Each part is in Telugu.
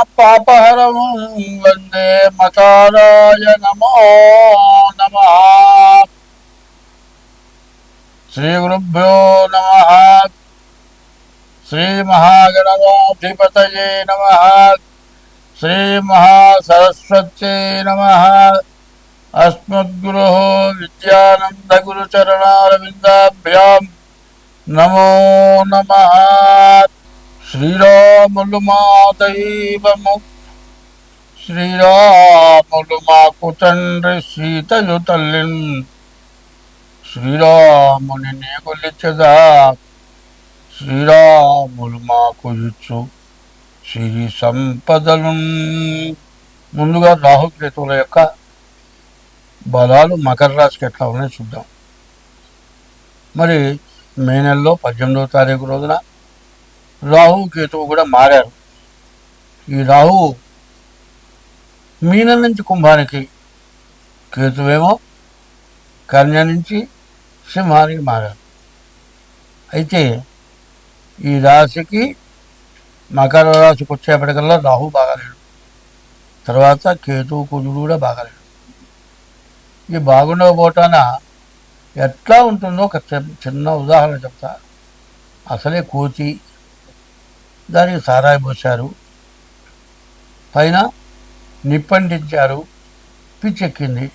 మహాపాపహరం వందే మకారాయ నమో నమ శ్రీ గురుభ్యో నమ శ్రీ మహాగణాధిపతయే నమ శ్రీ మహాసరస్వత్యై నమ అస్మద్గురు విద్యానందగురుచరణారవిందాభ్యాం నమో నమ శ్రీరాములు మా దైవము. శ్రీరాములు మాకు తండ్రి సీతయు తల్లి శ్రీరాముని నీకులిచ్చదా శ్రీరాములు మాకు ఇచ్చు సిరి సంపదలు ముందుగా రాహుకేతువుల యొక్క బలాలు మకర రాశికి ఎట్లా ఉన్నాయో చూద్దాం. మరి మే నెలలో పద్దెనిమిదవ తారీఖు రోజున రాహు కేతువు కూడా మారారు. ఈ రాహు మీనం నుంచి కుంభానికి కేతువేమో కన్య నుంచి సింహానికి మారారు. అయితే ఈ రాశికి మకర రాశికి వచ్చేప్పటికల్లా రాహు బాగాలేడు. తర్వాత కేతువు కుజుడు కూడా బాగాలేడు. ఈ బాగుండకపోవటాన ఎట్లా ఉంటుందో ఒక చిన్న ఉదాహరణ చెప్తా. అసలే కోతి దానికి సారాయి పోశారు. పైన నిప్పంటించారు. పిచ్చెక్కింది.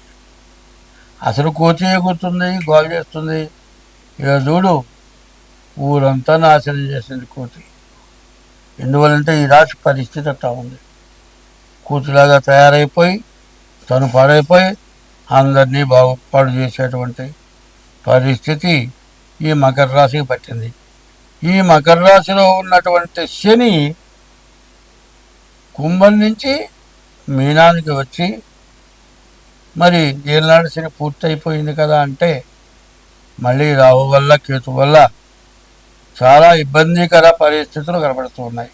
అసలు కోతి ఎగురుతుంది గోల్ చేస్తుంది. ఇక చూడు ఊరంతా నాశనం చేసింది కోతి. ఎందువలంటే ఈ రాశి పరిస్థితి అట్లా ఉంది. కూతులాగా తయారైపోయి తను పాడైపోయి అందరినీ బాగుపాడు చేసేటువంటి పరిస్థితి ఈ మకర రాశికి పట్టింది. ఈ మకర రాశిలో ఉన్నటువంటి శని కుంభం నుంచి మీనానికి వచ్చి మరి ఏనాడు శని పూర్తయిపోయింది కదా అంటే మళ్ళీ రాహు వల్ల కేతు వల్ల చాలా ఇబ్బందికర పరిస్థితులు కనబడుతూ ఉన్నాయి.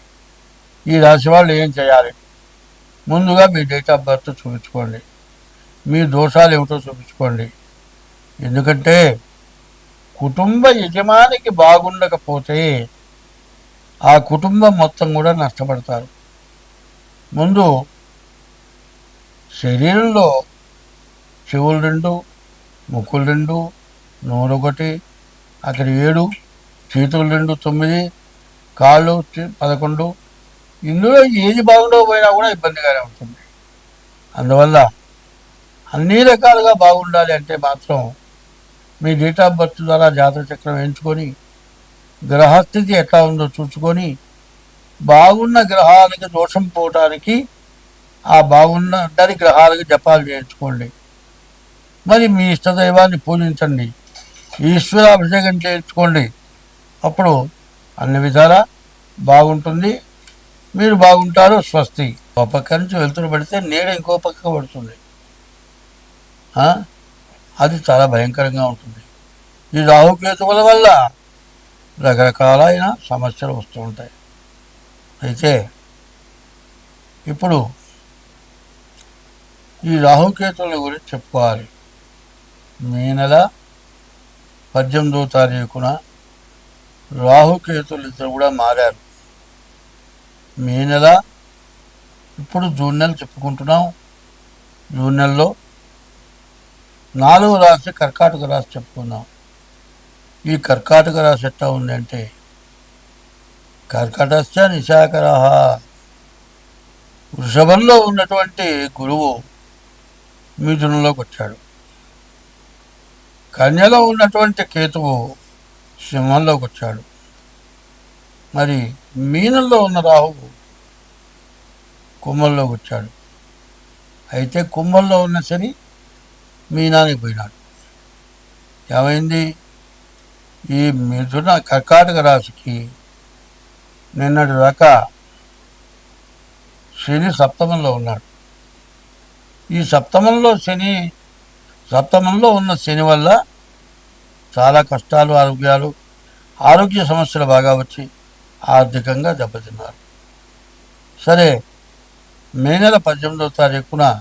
ఈ రాశి వాళ్ళు ఏం చేయాలి? ముందుగా మీ డేట్ ఆఫ్ బర్త్ చూపించుకోండి. మీ దోషాలు ఏమిటో చూపించుకోండి. ఎందుకంటే కుటుంబ యజమానికి బాగుండకపోతే ఆ కుటుంబం మొత్తం కూడా నష్టపడతారు. ముందు శరీరంలో చెవులు రెండు ముక్కులు రెండు నూరు ఒకటి అక్కడ ఏడు చేతులు రెండు తొమ్మిది కాళ్ళు పదకొండు. ఇందులో ఏది బాగుండకపోయినా కూడా ఇబ్బందిగానే ఉంటుంది. అందువల్ల అన్ని రకాలుగా బాగుండాలి అంటే మాత్రం మీ డేట్ ఆఫ్ బర్త్ ద్వారా జాతక చక్రం ఎంచుకొని గ్రహస్థితి ఎట్లా ఉందో చూసుకొని బాగున్న గ్రహాలకి దోషం పోవటానికి ఆ బాగున్న అందరి గ్రహాలకి జపాలు చేయించుకోండి. మరి మీ ఇష్టదైవాన్ని పూజించండి. ఈశ్వరాభిషేకం చేయించుకోండి. అప్పుడు అన్ని విధాలా బాగుంటుంది. మీరు బాగుంటారు స్వస్తి. ఒక పక్క నుంచి వెళ్తున్న పడితే నీడ ఇంకో పక్క పడుతుంది. అది చాలా భయంకరంగా ఉంటుంది. ఈ రాహుకేతువుల వల్ల రకరకాలైన సమస్యలు వస్తూ ఉంటాయి. అయితే ఇప్పుడు ఈ రాహుకేతువుల గురించి చెప్పుకోవాలి. మే నెల పద్దెనిమిదో తారీఖున రాహుకేతులు ఇద్దరు కూడా మారారు. మే నెల ఇప్పుడు జూన్ నెల చెప్పుకుంటున్నాం. జూన్ నెలలో నాలుగు రాశి కర్కాటక రాశి చెప్పుకుందాం. ఈ కర్కాటక రాశి ఎట్లా ఉందంటే అంటే కర్కటస్థ వృషభంలో ఉన్నటువంటి గురువు మిథునంలోకి వచ్చాడు. కన్యలో ఉన్నటువంటి కేతువు సింహంలోకి వచ్చాడు. మరి మీనంలో ఉన్న రాహువు కుంభంలోకి వచ్చాడు. అయితే కుంభంలో ఉన్న శని మీనానికి పోయినాడు. ఏమైంది? ఈ మిథున కర్కాటక రాశికి నిన్నటి దాకా శని సప్తమంలో ఉన్నాడు. ఈ సప్తమంలో శని సప్తమంలో ఉన్న శని వల్ల చాలా కష్టాలు ఆరోగ్యాలు ఆరోగ్య సమస్యలు బాగా వచ్చి ఆర్థికంగా దెబ్బతిన్నారు. సరే మే నెల పద్దెనిమిదవ తారీఖున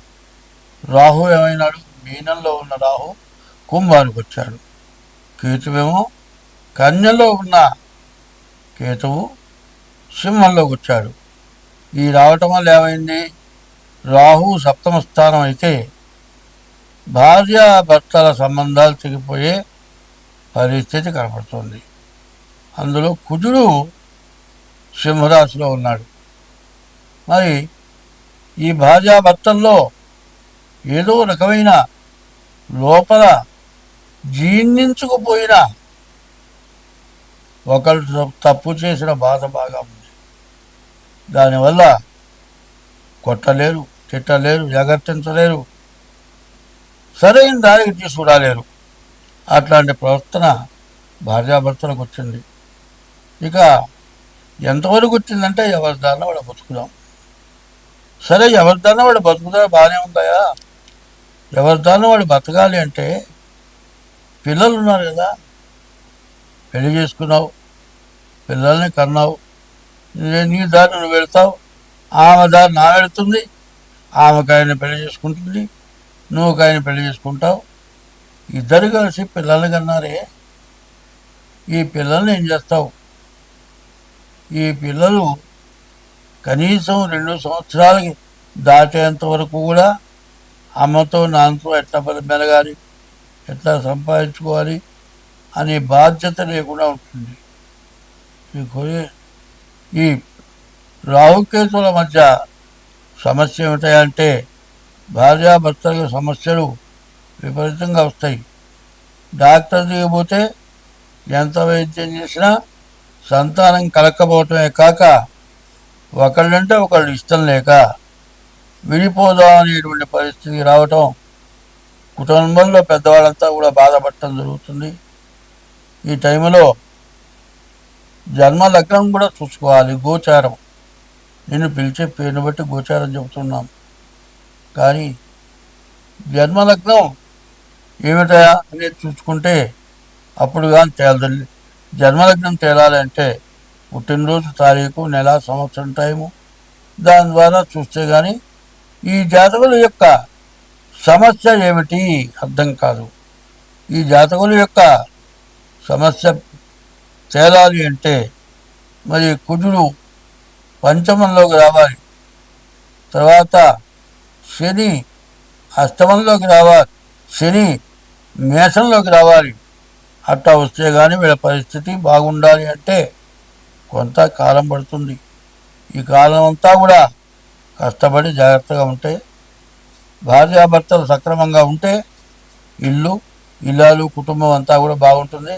రాహు ఏమైనాడు? మీనంలో ఉన్న రాహు కుంభానికి వచ్చాడు. కేతువేమో కన్యలో ఉన్న కేతువు సింహంలోకి వచ్చాడు. ఈ రావటం వల్ల ఏమైంది? రాహు సప్తమ స్థానం అయితే భార్యాభర్తల సంబంధాలు తెగిపోయే పరిస్థితి కనపడుతుంది. అందులో కుజుడు సింహరాశిలో ఉన్నాడు. మరి ఈ భార్యాభర్తల్లో ఏదో రకమైన లోపల జీర్ణించుకుపోయినా ఒకళ్ళు తప్పు చేసిన బాధ బాగా ఉంది. దానివల్ల కొట్టలేరు తిట్టలేరు జాగ్రత్తించలేరు సరైన దారికి తీసుకురాలేరు. అట్లాంటి ప్రవర్తన భార్యాభర్తలకు వచ్చింది. ఇక ఎంతవరకు వచ్చిందంటే ఎవరి దారిన వాడు బతుకుదాం. సరే ఎవరి దారిన వాడు బతుకుదా బాగానే ఉందాయా ఎవరితోనూ వాడు బతకాలి అంటే పిల్లలు ఉన్నారు కదా. పెళ్ళి చేసుకున్నావు పిల్లల్ని కన్నావు నీ- దారి నువ్వు వెళ్తావు ఆమె దారి నా వెళుతుంది ఆమెకు ఆయన పెళ్ళి చేసుకుంటుంది నువ్వు ఒక ఆయన పెళ్ళి చేసుకుంటావు. ఇద్దరు కలిసి పిల్లల్ని కన్నారే. ఈ పిల్లల్ని ఏం చేస్తావు? ఈ పిల్లలు కనీసం రెండు సంవత్సరాలకి దాటేంత వరకు కూడా అమ్మతో నాన్నతో ఎట్లా పని మెలగాలి ఎట్లా సంపాదించుకోవాలి అనే బాధ్యత లేకుండా ఉంటుంది. ఈ కొరి- ఈ రాహుకేతుల మధ్య సమస్య ఏమిటాయంటే భార్యాభర్తల సమస్యలు విపరీతంగా వస్తాయి. డాక్టర్ దిగిపోతే ఎంత వైద్యం చేసినా సంతానం కలక్కపోవటమే కాక ఒకళ్ళంటే ఒకళ్ళు ఇష్టం లేక విడిపోదాం అనేటువంటి పరిస్థితి రావటం కుటుంబంలో పెద్దవాళ్ళంతా కూడా బాధపడటం జరుగుతుంది. ఈ టైంలో జన్మ లగ్నం కూడా చూసుకోవాలి గోచారం. నేను పిలిచే పేరును బట్టి గోచారం చెబుతున్నాం. కానీ జన్మ లగ్నం ఏమిటా అనేది చూసుకుంటే అప్పుడు కానీ తేలదండి జన్మలగ్నం తేలాలంటే పుట్టినరోజు తారీఖు నెల సంవత్సరం టైము. దాని ద్వారా చూస్తే కానీ ఈ జాతకుల యొక్క సమస్య ఏమిటి అర్థం కాదు. ఈ జాతకుల యొక్క సమస్య తేలాలి అంటే మరి కుజుడు పంచమంలోకి రావాలి. తర్వాత శని అష్టమంలోకి రావాలి. శని మేషంలోకి రావాలి. అట్టా వస్తే కానీ వీళ్ళ పరిస్థితి బాగుండాలి అంటే కొంత కాలం పడుతుంది. ఈ కాలం అంతా కూడా కష్టపడి జాగ్రత్తగా ఉంటే భార్యాభర్తలు సక్రమంగా ఉంటే ఇల్లు ఇల్లాలు కుటుంబం అంతా కూడా బాగుంటుంది.